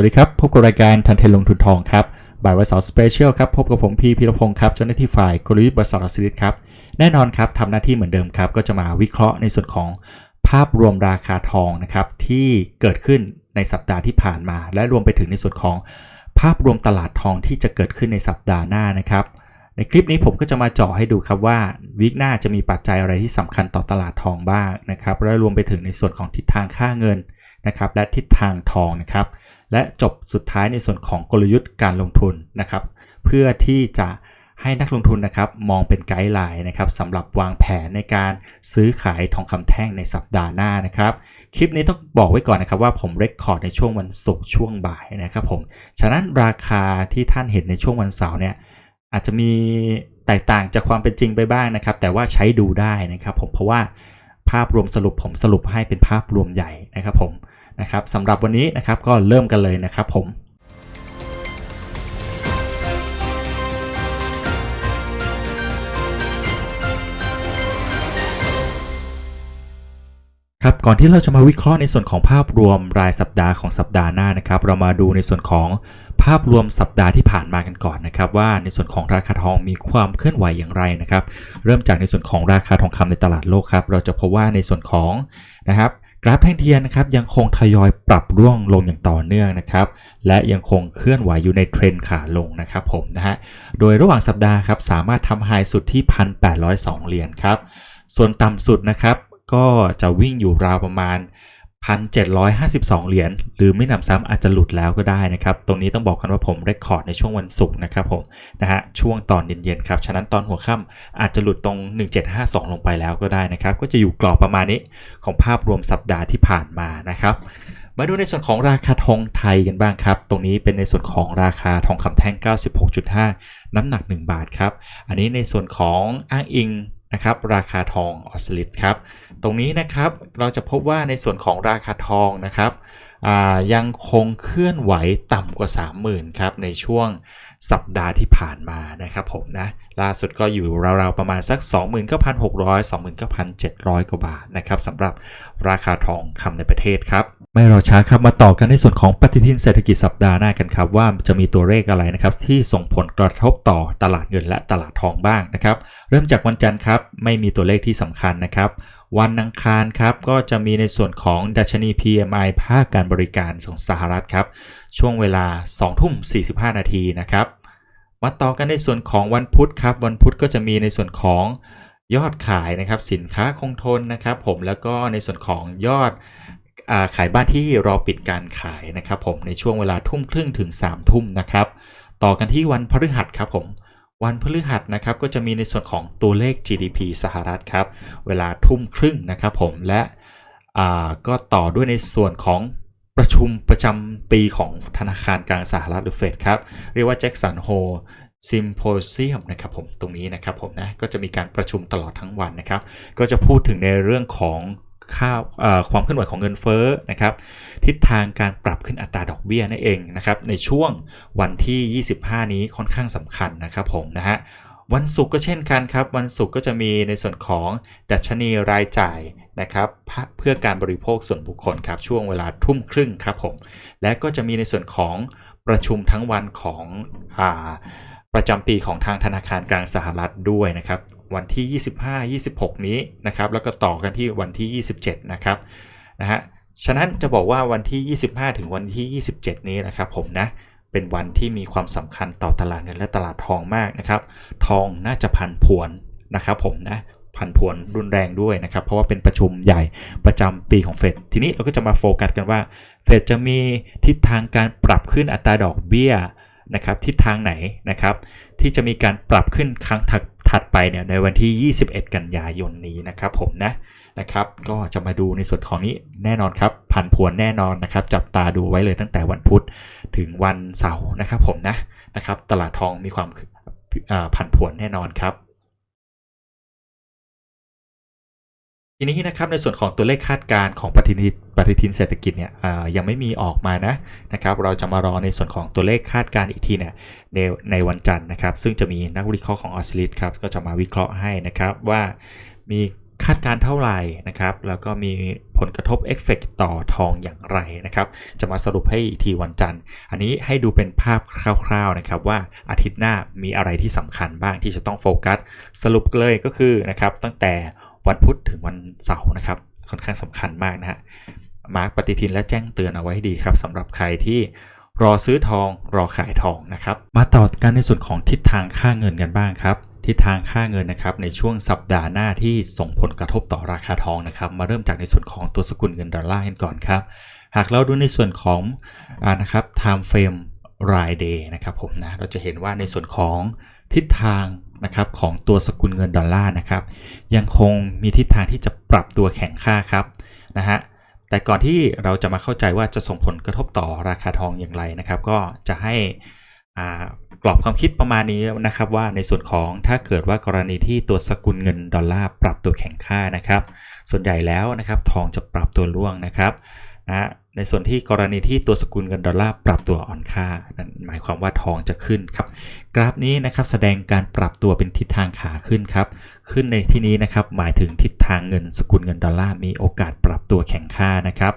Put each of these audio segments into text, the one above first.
วัสดีครับ พบกับรายการทันเทนลงทุนทองครับ บ่ายวันเสาร์สเปเชียลครับ พบกับผมพีพีรพงศ์ครับเจ้าหน้าที่ฝ่ายกลยุทธ์บริษัทออสซิลิครับ แน่นอนครับทำหน้าที่เหมือนเดิมครับ ก็จะมาวิเคราะห์ในส่วนของภาพรวมราคาทองนะครับ ที่เกิดขึ้นในสัปดาห์ที่ผ่านมา และรวมไปถึงในส่วนของภาพรวมตลาดทองที่จะเกิดขึ้นในสัปดาห์หน้านะครับ ในคลิปนี้ผมก็จะมาเจาะให้ดูครับว่าวิกหน้าจะมีปัจจัยอะไรที่สำคัญต่อตลาดทองบ้างนะครับและรวมไปถึงในส่วนของทิศทางค่าเงินนะครับและทิศทางทองนะครับ และจบสุดท้ายในส่วนของกลยุทธ์การลงทุนนะครับ เพื่อที่จะให้นักลงทุนนะครับมองเป็นไกด์ไลน์นะครับสำหรับวางแผนในการซื้อขายทองคำแท่งในสัปดาห์หน้านะครับ คลิปนี้ต้องบอกไว้ก่อนนะครับว่าผมเรคคอร์ดในช่วงวันศุกร์ช่วงบ่ายนะครับผมฉะนั้นราคาที่ท่านเห็นในช่วงวันเสาร์เนี่ยอาจจะมีแตกต่างจากความเป็นจริงไปบ้างนะครับ แต่ว่าใช้ดูได้นะครับผมเพราะว่าภาพรวมสรุปผมสรุปให้เป็นภาพรวมใหญ่นะครับผม นะครับสำหรับวันนี้นะครับก็เริ่มกันเลยนะครับผมครับก่อนที่เราจะมาวิเคราะห์ในส่วนของภาพรวมรายสัปดาห์ของสัปดาห์หน้านะครับ เรามาดูในส่วนของภาพรวมสัปดาห์ที่ผ่านมากันก่อนนะครับ ว่าในส่วนของราคาทองมีความเคลื่อนไหวอย่างไรนะครับ เริ่มจากในส่วนของราคาทองคำในตลาดโลกครับ เราจะพบว่าในส่วนของนะครับ กราฟแท่งเทียนนะครับยังคงทยอยปรับร่วงลงอย่างต่อเนื่องนะครับและยังคงเคลื่อนไหวอยู่ในเทรนขาลงนะครับผมนะฮะโดยระหว่างสัปดาห์ครับสามารถทำไฮสุดที่ 1,802 เหรียญครับส่วนต่ำสุดนะครับก็จะวิ่งอยู่ราวประมาณ 1,752 เหรียญหรือไม่นำซ้ำอาจจะหลุดแล้วก็ได้นะครับ ตรงนี้ต้องบอกกันว่าผมเรคคอร์ดในช่วงวันศุกร์นะครับผมนะฮะช่วงตอนเย็นๆครับฉะนั้นตอนหัวค่ำอาจจะหลุดตรง 1752 ลงไปแล้วก็ได้นะครับ ก็จะอยู่กรอบประมาณนี้ของภาพรวมสัปดาห์ที่ผ่านมานะครับมาดูในส่วนของราคาทองไทยกันบ้างครับ ตรงนี้เป็นในส่วนของราคาทองคำแท่ง 96.5 น้ำหนัก 1 บาทครับ อันนี้ในส่วนของอ้างอิง นะครับราคาทองออสซิลิตครับตรงนี้นะครับเราจะพบว่าในส่วนของราคาทองนะครับยังคงเคลื่อนไหวต่ำกว่า 30,000ครับในช่วง สัปดาห์ที่ผ่านมานะครับผมนะล่าสุดก็อยู่ราวๆประมาณสัก 29,600 29,700 กว่าบาทนะครับสำหรับราคาทองคำในประเทศครับ ไม่รอช้าครับมาต่อกันในส่วนของปฏิทินเศรษฐกิจสัปดาห์หน้ากันครับว่าจะมีตัวเลขอะไรนะครับที่ส่งผลกระทบต่อตลาดเงินและตลาดทองบ้างนะครับ เริ่มจากวันจันทร์ครับไม่มีตัวเลขที่สำคัญนะครับ วันอังคารครับก็จะมีในส่วนของดัชนี PMI ภาคการบริการของสหรัฐครับ ช่วงเวลา2ทุ่ม45 นาทีนะครับ มาต่อกันในส่วนของวันพุธครับ วันพุธก็จะมีในส่วนของยอดขายนะครับสินค้าคงทนนะครับ ผมแล้วก็ในส่วนของยอดอขายบ้านที่รอปิดการขายนะครับ ผมในช่วงเวลาทุ่มครึ่งถึง3ทุ่มนะครับ ต่อกันที่วันพฤหัสครับผม วันพฤหัสนะครับก็จะมีในส่วนของตัวเลข GDP สหรัฐครับ เวลาทุ่มครึ่งนะครับผมและก็ต่อด้วยในส่วนของประชุมประจำปีของธนาคารกลางสหรัฐหรือเฟดครับ เรียกว่าแจ็คสันโฮซิมโพเซียมนะครับผมตรงนี้นะครับผมนะก็จะมีการประชุมตลอดทั้งวันนะครับ ก็จะพูดถึงในเรื่องของ ค่าความเคลื่อนไหวของเงินเฟ้อนะครับทิศทางการปรับขึ้นอัตราดอกเบี้ยนั่นเองนะครับในช่วงวันที่ 25 นี้ค่อนข้างสำคัญนะครับผมนะฮะวันศุกร์ก็เช่นกันครับ วันศุกร์ก็จะมีในส่วนของดัชนีรายจ่ายนะครับเพื่อการบริโภคส่วนบุคคลครับช่วงเวลาทุ่มครึ่งครับผมและก็จะมีในส่วนของประชุมทั้งวันของอ่า ประจำปีของทางธนาคารกลางสหรัฐด้วยนะครับ วันที่ 25 26 นี้นะครับ แล้วก็ต่อกันที่วันที่ 27 นะครับนะฮะฉะนั้นจะบอกว่าวันที่ 25 ถึงวันที่ 27 นี้นะครับ ผมนะเป็นวันที่มีความสำคัญต่อตลาดเงินและตลาดทองมากนะครับ ทองน่าจะพันผวนนะครับ ผมนะพันผวนรุนแรงด้วยนะครับ เพราะว่าเป็นประชุมใหญ่ประจำปีของเฟดทีนี้เราก็จะมาโฟกัสกันว่าเฟดจะมีทิศทางการปรับขึ้นอัตราดอกเบี้ย นะครับทิศทางไหนนะครับ ที่จะมีการปรับขึ้นครั้งถัดไปเนี่ยในวันที่ 21 กันยายนนี้นะครับผมนะนะครับก็จะมาดูในส่วนของนี้แน่นอนครับผันผวนแน่นอนนะครับ จับตาดูไว้เลยตั้งแต่วันพุธถึงวันเสาร์นะครับผมนะนะครับตลาดทองมีความผันผวนแน่นอนครับ ทีนี้นะครับในส่วนของตัวเลขคาดการณ์ของปฏิทินปฏิทินเศรษฐกิจเนี่ยยังไม่มีออกมานะนะครับ เราจะมารอในส่วนของตัวเลขคาดการณ์อีกทีเนี่ยในในวันจันทร์นะครับ ซึ่งจะมีนักวิเคราะห์ของออสซิลิตครับก็จะมาวิเคราะห์ให้นะครับว่ามีคาดการณ์เท่าไหร่นะครับ แล้วก็มีผลกระทบเอฟเฟกต์ต่อทองอย่างไรนะครับ จะมาสรุปให้ทีวันจันทร์ อันนี้ให้ดูเป็นภาพคร่าวๆนะครับว่าอาทิตย์หน้ามีอะไรที่สำคัญบ้างที่จะต้องโฟกัส สรุปเลยก็คือนะครับตั้งแต่ วันพุธถึงวันเสาร์นะครับ ค่อนข้างสำคัญมากนะฮะมาร์กปฏิทินและแจ้งเตือนเอาไว้ให้ดีครับสำหรับใครที่รอซื้อทองรอขายทองนะครับ มาต่อกันในส่วนของทิศทางค่าเงินกันบ้างครับ ทิศทางค่าเงินนะครับในช่วงสัปดาห์หน้าที่ส่งผลกระทบต่อราคาทองนะครับ มาเริ่มจากในส่วนของตัวสกุลเงินดอลลาร์กันก่อนครับ หากเราดูในส่วนของอานะครับ time frame ราย day นะครับผมนะเราจะเห็นว่าในส่วนของทิศทาง นะครับของตัวสกุลเงินดอลลาร์นะครับยังคงมีทิศทางที่จะปรับตัวแข็งค่าครับนะฮะแต่ก่อนที่เราจะมาเข้าใจว่าจะส่งผลกระทบต่อราคาทองอย่างไรนะครับ ก็จะให้อ่ากรอบความคิดประมาณนี้นะครับว่าในส่วนของถ้าเกิดว่ากรณีที่ตัวสกุลเงินดอลลาร์ปรับตัวแข็งค่านะครับ ส่วนใหญ่แล้วนะครับทองจะปรับตัวร่วงนะครับนะ ในส่วนที่กรณีที่ตัวสกุลเงินดอลลาร์ปรับตัวอ่อนค่า นั่นหมายความว่าทองจะขึ้นครับ กราฟนี้นะครับแสดงการปรับตัวเป็นทิศทางขาขึ้นครับ ขึ้นในที่นี้นะครับหมายถึงทิศทางเงินสกุลเงินดอลลาร์มีโอกาสปรับตัวแข็งค่านะครับ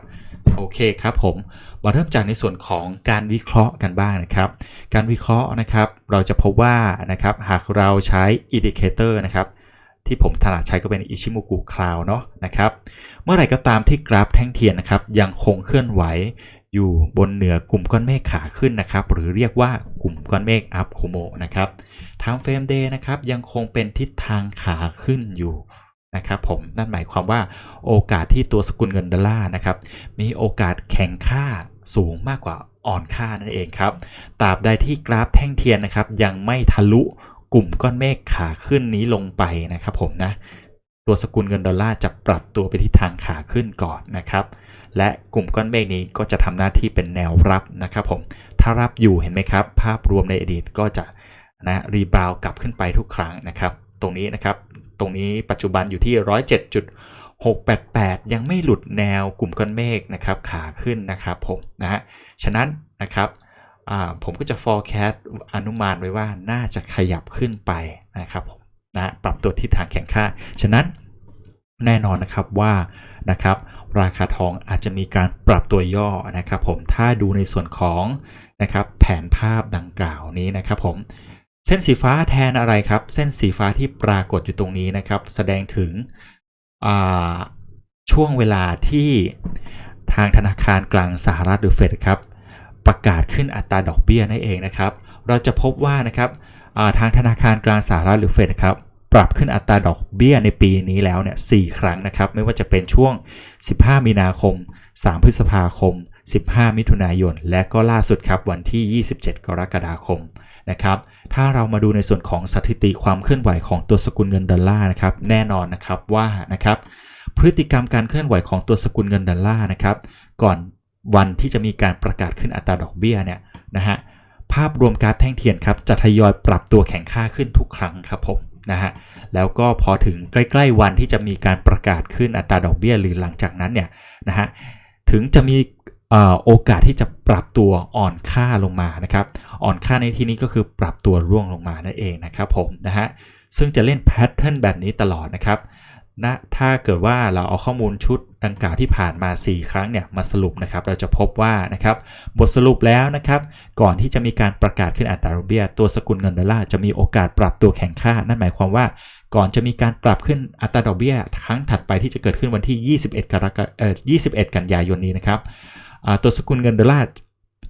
โอเคครับผมมาเริ่มจากในส่วนของการวิเคราะห์กันบ้างนะครับ การวิเคราะห์นะครับเราจะพบว่านะครับหากเราใช้อินดิเคเตอร์นะครับ ที่ผมถนัดใช้ก็เป็นอิชิมุกุคลาวเนาะนะครับเมื่อไหร่ก็ตามที่กราฟแท่งเทียนนะครับยังคงเคลื่อนไหวอยู่บนเหนือกลุ่มก้อนเมฆขาขึ้นนะครับหรือเรียกว่ากลุ่มก้อนเมฆอัพโคโมนะครับทางเฟรมเดย์นะครับยังคงเป็นทิศทางขาขึ้นอยู่นะครับผมนั่นหมายความว่าโอกาสที่ตัวสกุลเงินดอลลาร์นะครับมีโอกาสแข็งค่าสูงมากกว่าอ่อนค่านั่นเองครับตราบใดที่กราฟแท่งเทียนนะครับยังไม่ทะลุ กลุ่มก้อนเมฆขาขึ้นนี้ลงไปนะครับผมนะตัวสกุลเงินดอลลาร์จะปรับตัวไปที่ทางขาขึ้นก่อนนะครับ และกลุ่มก้อนเมฆนี้ก็จะทำหน้าที่เป็นแนวรับนะครับผมถ้ารับอยู่เห็นไหมครับ ภาพรวมในอดีตก็จะนะรีบาวกลับขึ้นไปทุกครั้งนะครับ ตรงนี้นะครับ ตรงนี้ปัจจุบันอยู่ที่ 107.688 ยังไม่หลุดแนวกลุ่มก้อนเมฆนะครับขาขึ้นนะครับผมนะฮะฉะนั้นนะครับ ผมก็จะ forecast อนุมานไว้ว่าน่าจะขยับขึ้นไปนะครับผมนะปรับตัวทิศทางแข็งค่า ฉะนั้นแน่นอนนะครับว่านะครับราคาทองอาจจะมีการปรับตัวย่อนะครับผมถ้าดูในส่วนของนะครับแผนภาพดังกล่าวนี้นะครับผมเส้นสีฟ้าแทนอะไรครับ เส้นสีฟ้าที่ปรากฏอยู่ตรงนี้นะครับ แสดงถึงช่วงเวลาที่ทางธนาคารกลางสหรัฐหรือเฟดครับ ประกาศขึ้นอัตราดอกเบี้ยนั่นเองนะครับ เราจะพบว่านะครับทางธนาคารกลางสหรัฐหรือเฟดครับปรับขึ้นอัตราดอกเบี้ยในปีนี้แล้วเนี่ยสครั้งนะครับ ไม่ว่าจะเป็นช่วง 15 มีนาคม 3 พฤษภาคม 15 มิถุนายน และก็ล่าสุดครับวันที่ 27 กรกฎาคมนะครับ ถ้าเรามาดูในส่วนของสถิติความเคลื่อนไหวของตัวสกุลเงินดอลลาร์นะครับ แน่นอนนะครับว่านะครับพฤติกรรมการเคลื่อนไหวของตัวสกุลเงินดอลลาร์นะครับ ก่อน วันที่จะมีการประกาศขึ้นอัตราดอกเบี้ยเนี่ยนะฮะภาพรวมการแท่งเทียนครับจะทยอยปรับตัวแข็งค่าขึ้นทุกครั้งครับผมนะฮะแล้วก็พอถึงใกล้ ๆ วันที่จะมีการประกาศขึ้นอัตราดอกเบี้ยหรือหลังจากนั้นเนี่ยนะฮะถึงจะมีโอกาสที่จะปรับตัวอ่อนค่าลงมานะครับ อ่อนค่าในที่นี้ก็คือปรับตัวร่วงลงมานั่นเองนะครับผมนะฮะซึ่งจะเล่นแพทเทิร์นแบบนี้ตลอดนะครับ นะถ้าเกิดว่าเราเอาข้อมูลชุดดังกล่าวที่ผ่านมา 4 ครั้งเนี่ยมาสรุปนะครับเราจะพบว่านะครับบทสรุปแล้วนะครับก่อนที่จะมีการประกาศขึ้นอัตราดอกเบี้ย ตัวสกุลเงินดอลลาร์จะมีโอกาสปรับตัวแข็งค่า นั่นหมายความว่าก่อนจะมีการปรับขึ้นอัตราดอกเบี้ย ครั้งถัดไปที่จะเกิดขึ้นวันที่ 21 กรกฎาเอ่อ21 กันยายนนี้นะครับตัวสกุลเงินดอลลาร์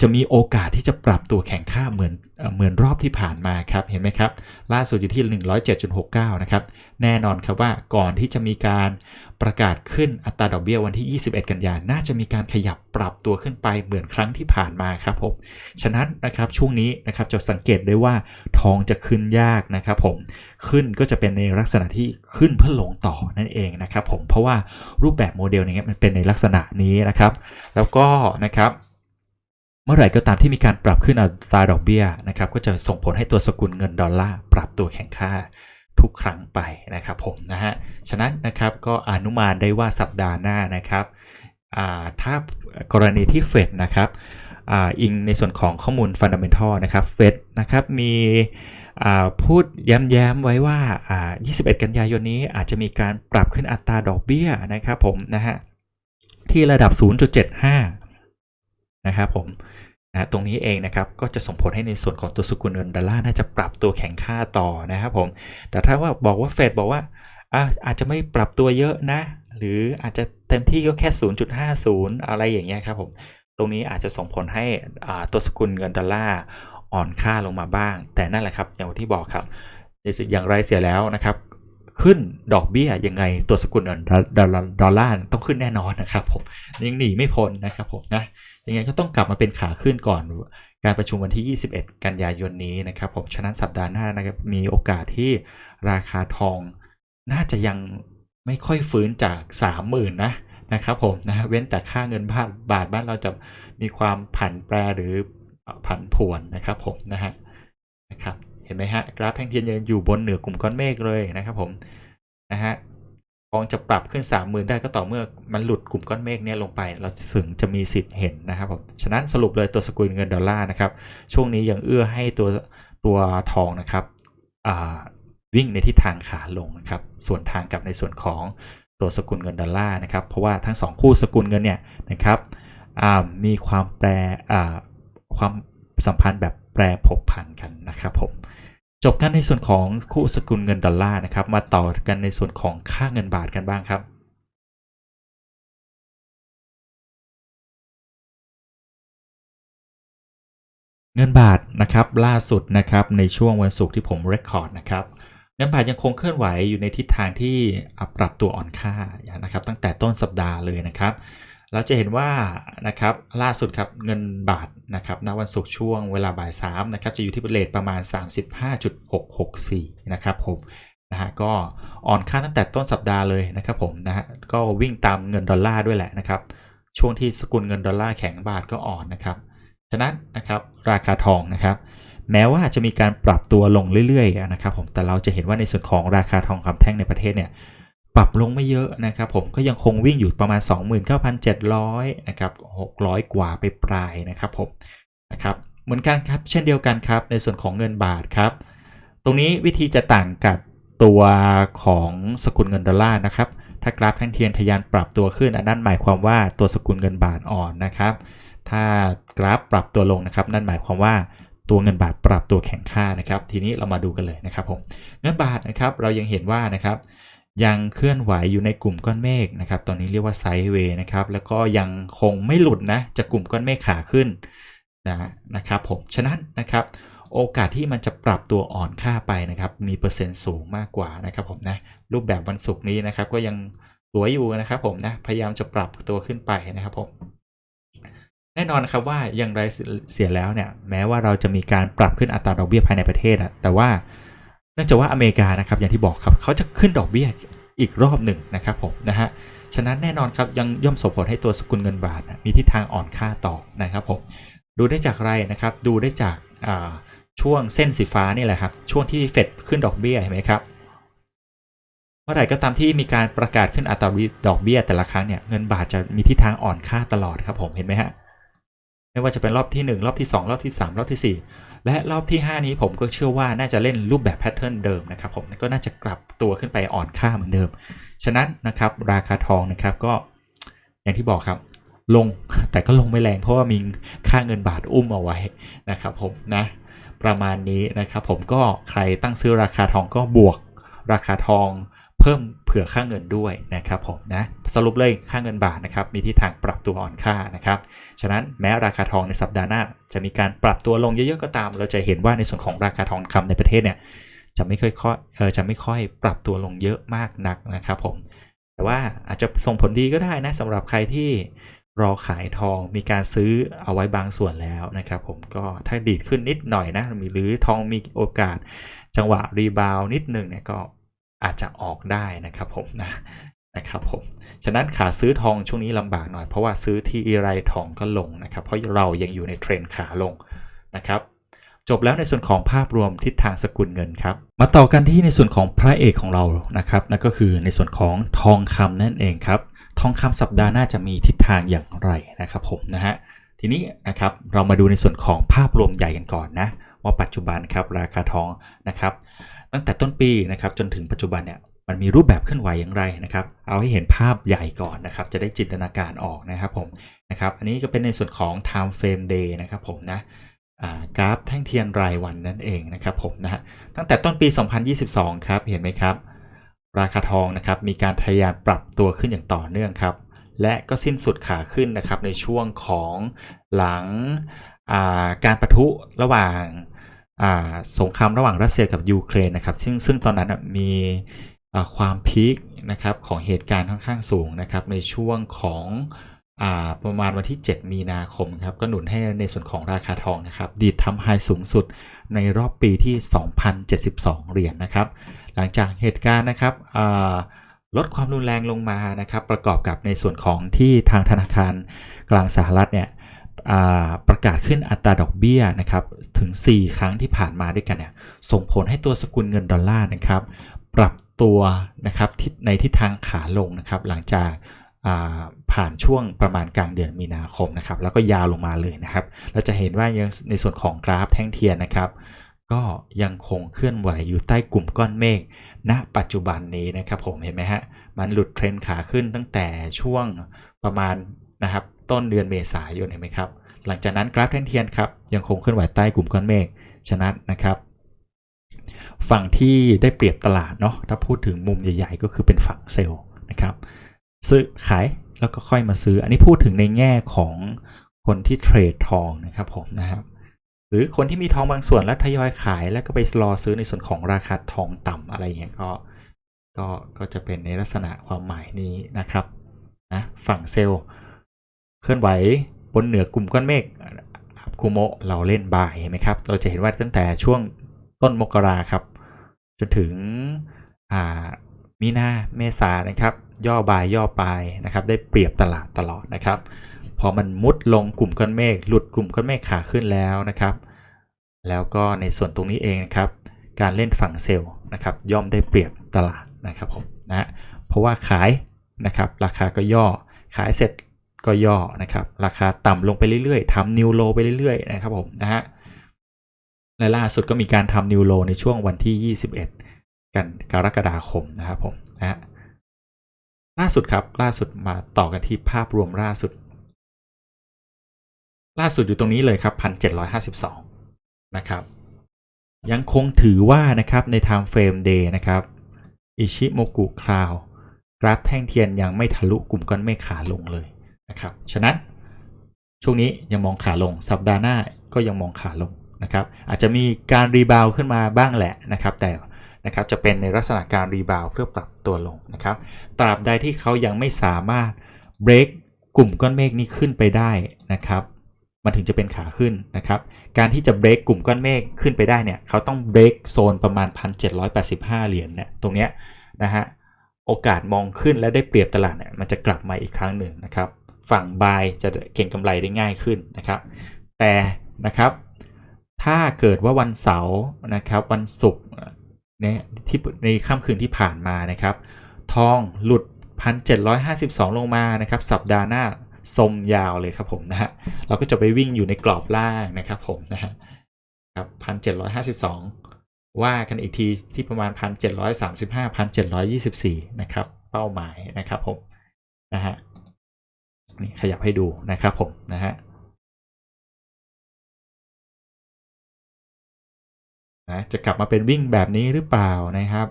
จะมีโอกาสที่จะปรับตัวแข็งค่าเหมือนเหมือนรอบที่ผ่านมาครับเห็นไหมครับล่าสุดอยู่ที่ 107.69 นะครับ แน่นอนครับว่าก่อนที่จะมีการประกาศขึ้นอัตราดอกเบี้ยวันที่ 21 กันยายนน่าจะมีการขยับปรับตัวขึ้นไปเหมือนครั้งที่ผ่านมาครับผม ฉะนั้นนะครับช่วงนี้นะครับจะสังเกตได้ว่าทองจะขึ้นยากนะครับผม ขึ้นก็จะเป็นในลักษณะที่ขึ้นเพื่อลงต่อนั่นเองนะครับผม เพราะว่ารูปแบบโมเดลอย่างเงี้ยมันเป็นในลักษณะนี้นะครับ แล้วก็นะครับเมื่อไหร่ก็ตามที่มีการปรับขึ้นอัตราดอกเบี้ยนะครับก็จะส่งผลให้ตัวสกุลเงินดอลลาร์ปรับตัวแข็งค่า ทุกครั้งไปนะครับผมนะฮะ ฉะนั้นนะครับก็อนุมานได้ว่าสัปดาห์หน้านะครับถ้ากรณีที่เฟดนะครับอ,อิงในส่วนของข้อมูลฟันดัมเ n ทัลนะครับเฟดนะครับมีพูดย้ำๆไว้ว่า 21 กันยายนนี้อาจจะมีการปรับขึ้นอัตราดอกเบี้ยนะครับผมนะฮะที่ระดับ 0.75 นะครับผม นะตรงนี้เองนะครับก็จะส่งผลให้ในส่วนของตัวสกุลเงินดอลลาร์น่าจะปรับตัวแข็งค่าต่อนะครับผมแต่ถ้าว่าบอกว่าเฟดบอกว่าอะอาจจะไม่ปรับตัวเยอะนะ หรืออาจจะเต็มที่ก็แค่ 0.50 อะไรอย่างเงี้ยครับผมตรงนี้อาจจะส่งผลให้ตัวสกุลเงินดอลลาร์อ่อนค่าลงมาบ้าง แต่นั่นแหละครับอย่างที่บอกครับในสิ่งอย่างไรเสียแล้วนะครับขึ้นดอกเบี้ยยังไงตัวสกุลเงินดอลลาร์ต้องขึ้นแน่นอนนะครับผมยังหนีไม่พ้นนะครับผมนะ ยังไงก็ต้องกลับมาเป็นขาขึ้นก่อนการประชุมวันที่ 21 กันยายนนี้นะครับผมฉะนั้นสัปดาห์หน้านะครับมีโอกาสที่ราคาทองน่าจะยังไม่ค่อยฟื้นจาก 30,000นะนะครับผมนะเว้นจากค่าเงินบาทบาทบ้านเราจะมีความผันแปรหรือผันผวนนะครับผมนะฮะนะครับเห็นไหมฮะกราฟแท่งเทียนยังอยู่บนเหนือกลุ่มก้อนเมฆเลยนะครับผมนะฮะ องจะปรับขึ้น 30,000 ได้ก็ต่อเมื่อมันหลุดกลุ่มก้อนเมฆเนี่ยลงไป เราถึงจะมีสิทธิ์เห็นนะครับผมฉะนั้นสรุปเลยตัวสกุลเงินดอลลาร์นะครับ ช่วงนี้ยังเอื้อให้ตัวตัวทองนะครับวิ่งในทิศทางขาลงนะครับ ส่วนทางกับในส่วนของตัวสกุลเงินดอลลาร์นะครับ เพราะว่าทั้ง 2 คู่สกุลเงินเนี่ยนะครับมีความแปรความสัมพันธ์แบบแปรผกผันกันนะครับผม จบกันในส่วนของคู่สกุลเงินดอลลาร์นะครับ มาต่อกันในส่วนของค่าเงินบาทกันบ้างครับ เงินบาทนะครับล่าสุดนะครับในช่วงวันศุกร์ที่ผมเรคคอร์ดนะครับเงินบาทยังคงเคลื่อนไหวอยู่ในทิศทางที่ปรับตัวอ่อนค่านะครับตั้งแต่ต้นสัปดาห์เลยนะครับ เราจะเห็นว่านะครับล่าสุดครับเงินบาทนะครับณวันศุกร์ช่วงเวลาบ่าย3นะครับจะอยู่ที่เรทประมาณ 35.664 นะครับผมนะฮะก็อ่อนค่าตั้งแต่ต้นสัปดาห์เลยนะครับผมนะฮะก็วิ่งตามเงินดอลลาร์ด้วยแหละนะครับช่วงที่สกุลเงินดอลลาร์แข็งบาทก็อ่อนนะครับฉะนั้นนะครับราคาทองนะครับแม้ว่าจะมีการปรับตัวลงเรื่อยๆนะครับผมแต่เราจะเห็นว่าในส่วนของราคาทองคำแท่งในประเทศเนี่ย ปรับลงไม่เยอะนะครับ ผมก็ยังคงวิ่งอยู่ประมาณ 29,700 นะครับ 600 กว่าไปปลายนะครับผมนะครับเหมือนกันครับ เช่นเดียวกันครับ ในส่วนของเงินบาทครับ ตรงนี้วิธีจะต่างกับตัวของสกุลเงินดอลลาร์นะครับ ถ้ากราฟแท่งเทียนทะยานปรับตัวขึ้นอันนั้นหมายความว่าตัวสกุลเงินบาทอ่อนนะครับ ถ้ากราฟปรับตัวลงนะครับ นั่นหมายความว่าตัวเงินบาทปรับตัวแข็งค่านะครับ ทีนี้เรามาดูกันเลยนะครับผมเงินบาทนะครับเรายังเห็นว่านะครับ ยังเคลื่อนไหวอยู่ในกลุ่มก้อนเมฆนะครับ ตอนนี้เรียกว่าไซด์เวย์นะครับ แล้วก็ยังคงไม่หลุดนะจากกลุ่มก้อนเมฆขาขึ้นนะนะครับผม ฉะนั้นนะครับ โอกาสที่มันจะปรับตัวอ่อนค่าไปนะครับ มีเปอร์เซ็นต์สูงมากกว่านะครับผมนะ รูปแบบวันศุกร์นี้นะครับ ก็ยังสวยอยู่นะครับผมนะ พยายามจะปรับตัวขึ้นไปนะครับผม แน่นอนครับว่าอย่างไรเสียแล้วเนี่ย แม้ว่าเราจะมีการปรับขึ้นอัตราดอกเบี้ยภายในประเทศอะแต่ว่า เนื่องจากว่าอเมริกานะครับอย่างที่บอกครับเขาจะขึ้นดอกเบี้ยอีกรอบหนึ่งนะครับผมนะฮะฉะนั้นแน่นอนครับยังย่อมส่งผลให้ตัวสกุลเงินบาทมีทิศทางอ่อนค่าต่อนะครับผมดูได้จากอะไรนะครับดูได้จากช่วงเส้นสีฟ้านี่แหละครับช่วงที่เฟดขึ้นดอกเบี้ยเห็นไหมครับเมื่อไหร่ก็ตามที่มีการประกาศขึ้นอัตราดอกเบี้ยแต่ละครั้งเนี่ยเงินบาทจะมีทิศทางอ่อนค่าตลอดครับผมเห็นไหมฮะไม่ว่าจะเป็นรอบที่ 1 รอบที่ 2 รอบที่ 3 รอบที่ 4 และรอบที่ 5 นี้ผมก็เชื่อว่าน่าจะเล่นรูปแบบแพทเทิร์นเดิมนะครับผมก็น่าจะกลับตัวขึ้นไปอ่อนค่าเหมือนเดิม ฉะนั้นนะครับราคาทองนะครับก็อย่างที่บอกครับลงแต่ก็ลงไม่แรงเพราะว่ามีค่าเงินบาทอุ้มเอาไว้นะครับผมนะประมาณนี้นะครับผมก็ใครตั้งซื้อราคาทองก็บวกราคาทอง เพิ่มเผื่อค่าเงินด้วยนะครับผมนะสรุปเลยค่าเงินบาทนะครับมีทิศทางปรับตัวอ่อนค่านะครับฉะนั้นแม้ราคาทองในสัปดาห์หน้า จะมีการปรับตัวลงเยอะๆก็ตาม เราจะเห็นว่าในส่วนของราคาทองคำในประเทศเนี่ยจะไม่ค่อยเออจะไม่ค่อยปรับตัวลงเยอะมากนักนะครับผมแต่ว่าอาจจะส่งผลดีก็ได้นะสำหรับใครที่รอขายทองมีการซื้อเอาไว้บางส่วนแล้วนะครับผมก็ถ้าดีดขึ้นนิดหน่อยนะมีหรือทองมีโอกาสจังหวะรีบาวนิดหนึ่งเนี่ยก็ อาจจะออกได้นะครับผมนะนะครับผม ฉะนั้นขาซื้อทองช่วงนี้ลำบากหน่อย เพราะว่าซื้อที่ไรทองก็ลงนะครับ เพราะเรายังอยู่ในเทรนขาลงนะครับ จบแล้วในส่วนของภาพรวมทิศทางสกุลเงินครับ มาต่อกันที่ในส่วนของพระเอกของเรานะครับนั่นก็คือในส่วนของทองคำนั่นเองครับ ทองคำสัปดาห์หน้าจะมีทิศทางอย่างไรนะครับผมนะฮะ ทีนี้นะครับเรามาดูในส่วนของภาพรวมใหญ่กันก่อนนะว่าปัจจุบันครับราคาทองนะครับ ตั้งแต่ต้นปีนะครับจนถึงปัจจุบันเนี่ยมันมีรูปแบบเคลื่อนไหวอย่างไรนะครับ เอาให้เห็นภาพใหญ่ก่อนนะครับ จะได้จินตนาการออกนะครับผมนะครับ อันนี้ก็เป็นในส่วนของ time frame day นะครับผมนะกราฟแท่งเทียนรายวันนั่นเองนะครับผมนะฮะตั้งแต่ต้นปี 2022 ครับ เห็นไหมครับ ราคาทองนะครับมีการทะยานปรับตัวขึ้นอย่างต่อเนื่องครับ และก็สิ้นสุดขาขึ้นนะครับในช่วงของหลังาการประทุระหว่าง สงครามระหว่างรัสเซียกับยูเครนนะครับ ซึ่งซึ่งตอนนั้นมีความพีคนะครับของเหตุการณ์ค่อนข้างสูงนะครับในช่วงของอประมาณวันที่ 7 มีนาคมครับก็หนุนให้ในส่วนของราคาทองนะครับ ดีดทำไฮสูงสุดในรอบปีที่ 2,072 เหรียญนะครับ หลังจากเหตุการณ์นะครับลดความรุนแรงลงมานะครับ ประกอบกับในส่วนของที่ทางธนาคารกลางสหรัฐเนี่ย ประกาศขึ้นอัตราดอกเบี้ยนะครับถึง 4 ครั้งที่ผ่านมาด้วยกันเนี่ยส่งผลให้ตัวสกุลเงินดอลลาร์นะครับปรับตัวนะครับในทิศทางขาลงนะครับหลังจากผ่านช่วงประมาณกลางเดือนมีนาคมนะครับแล้วก็ยาวลงมาเลยนะครับเราจะเห็นว่ายังในส่วนของกราฟแท่งเทียนนะครับ ก็ยังคงเคลื่อนไหวอยู่ใต้กลุ่มก้อนเมฆณปัจจุบันนี้นะครับผมเห็นไหมฮะมันหลุดเทรนขาขึ้นตั้งแต่ช่วงประมาณนะครับ ต้นเดือนเมษายนเห็นไหมครับ หลังจากนั้นกราฟแท่งเทียนครับยังคงเคลื่อนไหวใต้กลุ่มก้อนเมฆฉะนั้นนะครับ ฝั่งที่ได้เปรียบตลาดเนาะถ้าพูดถึงมุมใหญ่ๆ ก็คือเป็นฝั่งเซลล์นะครับซื้อขายแล้วก็ค่อยมาซื้อ อันนี้พูดถึงในแง่ของคนที่เทรดทองนะครับผมนะครับหรือคนที่มีทองบางส่วนแล้วทยอยขายแล้วก็ไปรอซื้อในส่วนของราคาทองต่ำอะไรเงี้ยก็ก็ก็จะเป็นในลักษณะความหมายนี้นะครับนะฝั่งเซลล์ เคลื่อนไหวบนเหนือกลุ่มก้อนเมฆคูโมะเราเล่นบ่ายเห็นไหมครับ เราจะเห็นว่าตั้งแต่ช่วงต้นมกราครับ จนถึงมีนาเมษานะครับ ย่อบ่ายย่อปลายนะครับ ได้เปรียบตลาดตลอดนะครับ พอมันมุดลงกลุ่มก้อนเมฆหลุดกลุ่มก้อนเมฆขาขึ้นแล้วนะครับ แล้วก็ในส่วนตรงนี้เองนะครับ การเล่นฝั่งเซลล์นะครับ ย่อมได้เปรียบตลาดนะครับผมนะเพราะว่าขายนะครับ ราคาก็ย่อขายเสร็จ ก็ย่อนะครับ ราคาต่ำลงไปเรื่อยๆทำนิวโลไปเรื่อยๆนะครับผมนะฮะและล่าสุดก็มีการทำนิวโลในช่วงวันที่ 21 กันกรกฎาคมนะครับผมนะฮะล่าสุดครับล่าสุดมาต่อกันที่ภาพรวมล่าสุด ล่าสุดอยู่ตรงนี้เลยครับ 1752 นะครับ ยังคงถือว่านะครับใน time frame day นะครับอิชิโมกุคลาวกราฟแท่งเทียนยังไม่ทะลุกลุ่มก้อนเมฆขาลงเลย นะครับฉะนั้นช่วงนี้ยังมองขาลงสัปดาห์หน้าก็ยังมองขาลงนะครับอาจจะมีการรีบาวขึ้นมาบ้างแหละนะครับแต่นะครับจะเป็นในลักษณะการรีบาวเพื่อปรับตัวลงนะครับตราบใดที่เขายังไม่สามารถเบรกกลุ่มก้อนเมฆนี้ขึ้นไปได้นะครับมันถึงจะเป็นขาขึ้นนะครับ การที่จะเบรกกลุ่มก้อนเมฆขึ้นไปได้เนี่ย เขาต้องเบรกโซนประมาณ 1,785 เหรียญเนี่ย ตรงเนี้ยนะฮะ โอกาสมองขึ้นและได้เปรียบตลาดเนี่ย มันจะกลับมาอีกครั้งหนึ่งนะครับ ฝั่งบายจะเก่งกำไรได้ง่ายขึ้นนะครับ แต่นะครับถ้าเกิดว่าวันเสาร์นะครับวันศุกร์เนี่ยที่ในค่ำคืนที่ผ่านมานะครับ ทองหลุด 1,752 ลงมานะครับสัปดาห์หน้าสมยาวเลยครับผมนะฮะเราก็จะไปวิ่งอยู่ในกรอบล่างนะครับผมนะฮะครับพันเจ็ดร้อยห้าสิบสองว่ากันอีกทีที่ประมาณพันเจ็ดร้อยสามสิบห้าพันเจ็ดร้อยยี่สิบสี่นะครับ เป้าหมายนะครับผมนะฮะ นี่ขยับให้ดูนะครับผมนะฮะนะจะกลับมาเป็นวิ่งแบบนี้หรือเปล่านะครับ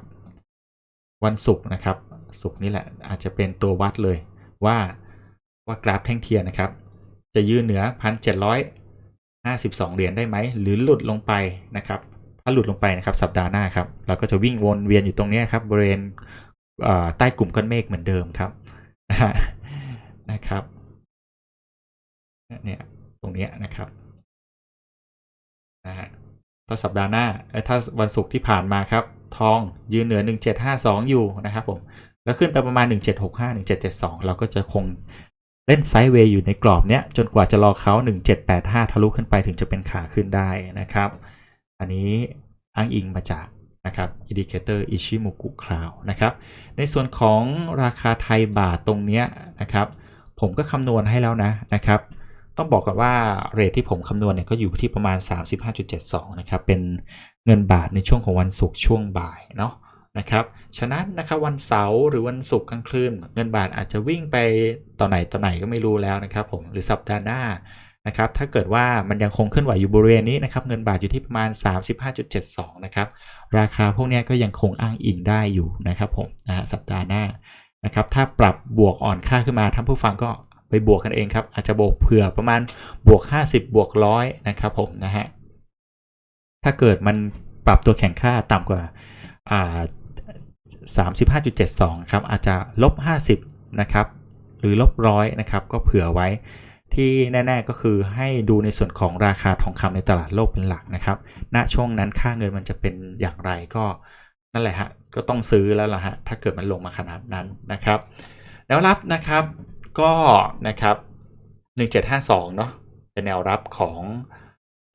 วันศุกร์นะครับศุกร์นี่แหละอาจจะเป็นตัววัดเลยว่าว่ากราฟแท่งเทียนนะครับ จะยืนเหนือ 1,752 เหรียญได้ไหม หรือหลุดลงไปนะครับถ้าหลุดลงไปนะครับสัปดาห์หน้าครับเราก็จะวิ่งวนเวียนอยู่ตรงนี้ครับบริเวณใต้กลุ่มก้อนเมฆเหมือนเดิมครับนะะครับเนี่ยตรงนี้นะครับนะฮะถ้าสัปดาห์หน้าถ้าวันศุกร์ที่ผ่านมาครับ ทองยืนเหนือ 1752 อยู่นะครับผมแล้วขึ้นไปประมาณ 1765 1772 เราก็จะคงเล่นไซด์เวย์อยู่ในกรอบเนี้ยจนกว่าจะรอเขา 1785 ทะลุขึ้นไปถึงจะเป็นขาขึ้นได้นะครับ อันนี้อ้างอิงมาจากนะครับอินดิเคเตอร์อิชิมุกุคลาวนะครับในส่วนของราคาไทยบาทตรงเนี้ยนะครับ ผมก็คำนวณให้แล้วนะนะครับ ต้องบอกกันว่าเรทที่ผมคำนวณเนี่ยก็อยู่ที่ประมาณ 35.72 นะครับ เป็นเงินบาทในช่วงของวันศุกร์ช่วงบ่ายเนาะนะครับ ฉะนั้นนะครับวันเสาร์หรือวันศุกร์กลางคืนเงินบาทอาจจะวิ่งไปต่อไหนต่อไหนก็ไม่รู้แล้วนะครับผมหรือสัปดาห์หน้านะครับถ้าเกิดว่ามันยังคงเคลื่อนไหวอยู่บริเวณนี้นะครับเงินบาทอยู่ที่ประมาณ 35.72 นะครับ ราคาพวกนี้ก็ยังคงอ้างอิงได้อยู่นะครับผมนะฮะสัปดาห์หน้า นะครับ ถ้าปรับบวกอ่อนค่าขึ้นมาท่านผู้ฟังก็ไปบวกกันเองครับ อาจจะบวกเผื่อประมาณบวก 50 บวกร้อยนะครับผมนะฮะ ถ้าเกิดมันปรับตัวแข่งค่าต่ำกว่าอ่า35.72 ครับอาจจะลบ 50 นะครับ หรือลบร้อยนะครับ ก็เผื่อไว้ที่แน่ ๆ ก็คือให้ดูในส่วนของราคาทองคำในตลาดโลกเป็นหลักนะครับ ณ ช่วงนั้นค่าเงินมันจะเป็นอย่างไรก็ นั่นแหละฮะก็ต้องซื้อแล้วล่ะฮะถ้าเกิดมันลงมาขนาดนั้นนะครับ แล้วรับนะครับก็นะครับ 1752เนาะเป็นแนวรับของ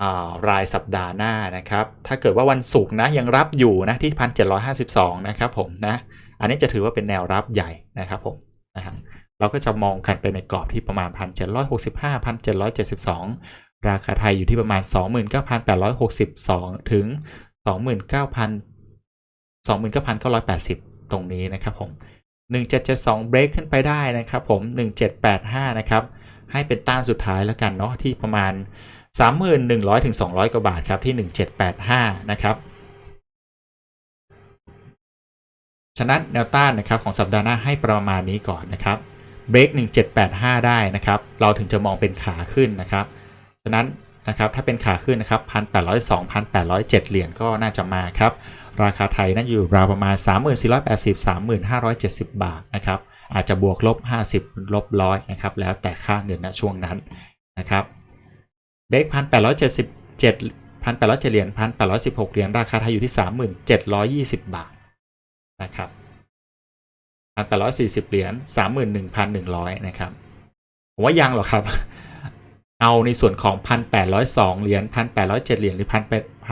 อารายสัปดาห์หน้านะครับ ถ้าเกิดว่าวันศุกร์นะยังรับอยู่นะที่ 1752 นะครับผมนะอันนี้จะถือว่าเป็นแนวรับใหญ่นะครับผมนะครับเราก็จะมองกันไปในกรอบที่ประมาณ 1,765 1,772 ราคาไทยอยู่ที่ประมาณ 29,862 ถึง 29,000 29,980 ตรงนี้นะครับผม 1772เบรกขึ้นไปได้นะครับผม 1785 นะครับ ให้เป็นต้านสุดท้ายแล้วกันเนาะที่ประมาณ 3,100ถึง200 กว่าบาทครับที่ 1785 นะครับฉะนั้นแนวต้านนะครับของสัปดาห์หน้าให้ประมาณนี้ก่อนนะครับเบรก1785 ได้นะครับ เราถึงจะมองเป็นขาขึ้นนะครับ ฉะนั้น นะครับถ้าเป็นขาขึ้นนะครับ1,802 1,807เหรียญก็น่าจะมาครับราคาไทยนั่นอยู่ราวประมาณ 3,480 3,570 บาทนะครับอาจจะบวกลบ 50 ลบร้อยนะครับแล้วแต่ค่าเงินณช่วงนั้นนะครับเบรก1,877 1,807เหรียญ1,816เหรียญราคาไทยอยู่ที่3,720บาทนะครับ1,840เหรียญ31,100นะครับผมว่ายังหรอครับ เอาในส่วนของ 1,802 เหรียญ 1,807 เหรียญ หรือ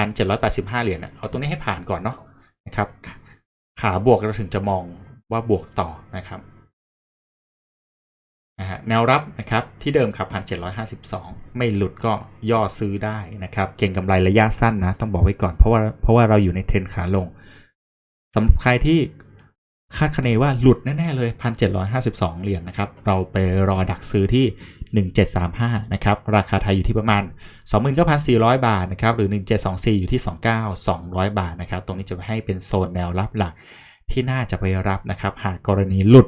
1,785 เหรียญนะเอาตรงนี้ให้ผ่านก่อนเนาะนะครับ ขาบวกเราถึงจะมองว่าบวกต่อนะครับนะฮะแนวรับนะครับที่เดิมครับ 1,752 ไม่หลุดก็ย่อซื้อได้นะครับ เก่งกำไรระยะสั้นนะ ต้องบอกไว้ก่อนเพราะว่าเพราะว่าเราอยู่ในเทรนขาลงสำหรับใครที่คาดคะเนว่าหลุดแน่ ๆ เลย 1,752 เหรียญนะครับ เราไปรอดักซื้อที่ 1735นะครับราคาไทยอยู่ที่ประมาณ 29,400 บาทนะครับหรือ 1724 อยู่ที่ 29,200 บาทนะครับตรงนี้จะให้เป็นโซนแนวรับหลักที่น่าจะไปรับนะครับหากกรณีหลุด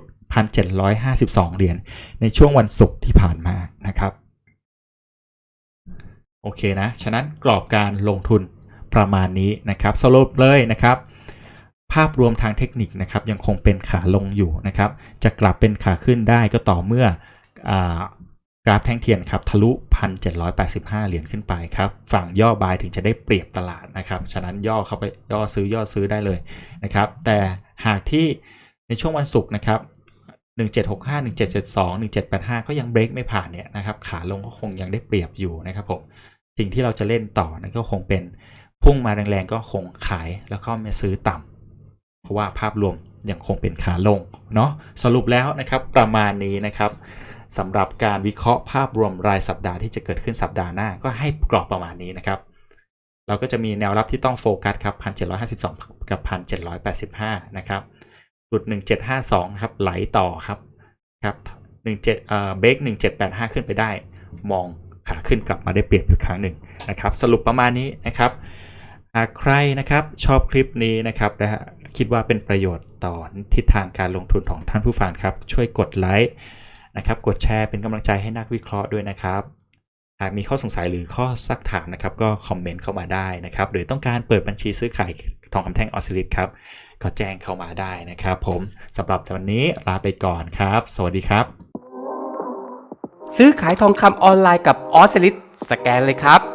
1,752 เหรียญในช่วงวันศุกร์ที่ผ่านมานะครับโอเคนะ ฉะนั้นกรอบการลงทุนประมาณนี้นะครับสรุปเลยนะครับ ภาพรวมทางเทคนิคนะครับยังคงเป็นขาลงอยู่นะครับ จะกลับเป็นขาขึ้นได้ก็ต่อเมื่ออ กราฟแท่งเทียนครับทะลุ 1,785 เหรียญขึ้นไปครับ ฝั่งย่อบายถึงจะได้เปรียบตลาดนะครับ ฉะนั้นย่อเข้าไปย่อซื้อย่อซื้อได้เลยนะครับ แต่หากที่ในช่วงวันศุกร์นะครับ 1765 1772 1785 ก็ยังเบรกไม่ผ่านเนี่ยนะครับขาลงก็คงยังได้เปรียบอยู่นะครับผมสิ่งที่เราจะเล่นต่อนั่นก็คงเป็นพุ่งมาแรงๆก็คงขายแล้วก็ไม่ซื้อต่ำเพราะว่าภาพรวมยังคงเป็นขาลงเนาะสรุปแล้วนะครับประมาณนี้นะครับ สำหรับการวิเคราะห์ภาพรวมรายสัปดาห์ที่จะเกิดขึ้นสัปดาห์หน้าก็ให้กรอบประมาณนี้นะครับ เราก็จะมีแนวรับที่ต้องโฟกัสครับ 1752 กับ 1785 นะครับหลุด 1752 ครับ ไหลต่อครับครับ17เอ่อเบรก1785 ขึ้นไปได้ มองขาขึ้นกลับมาได้เปรียบอีกครั้งหนึ่งนะครับ สรุปประมาณนี้นะครับหากใครนะครับชอบคลิปนี้นะครับนะคิดว่าเป็นประโยชน์ต่อทิศทางการลงทุนของท่านผู้ฟังครับ ช่วยกดไลค์ นะครับกดแชร์เป็นกำลังใจให้นักวิเคราะห์ด้วยนะครับ หากมีข้อสงสัยหรือข้อซักถามนะครับ ก็คอมเมนต์เข้ามาได้นะครับ หรือต้องการเปิดบัญชีซื้อขายทองคำแท่งออสซิลิตครับ ก็แจ้งเข้ามาได้นะครับผมสำหรับวันนี้ลาไปก่อนครับ สวัสดีครับ ซื้อขายทองคำออนไลน์กับออสลิตสแกนเลยครับ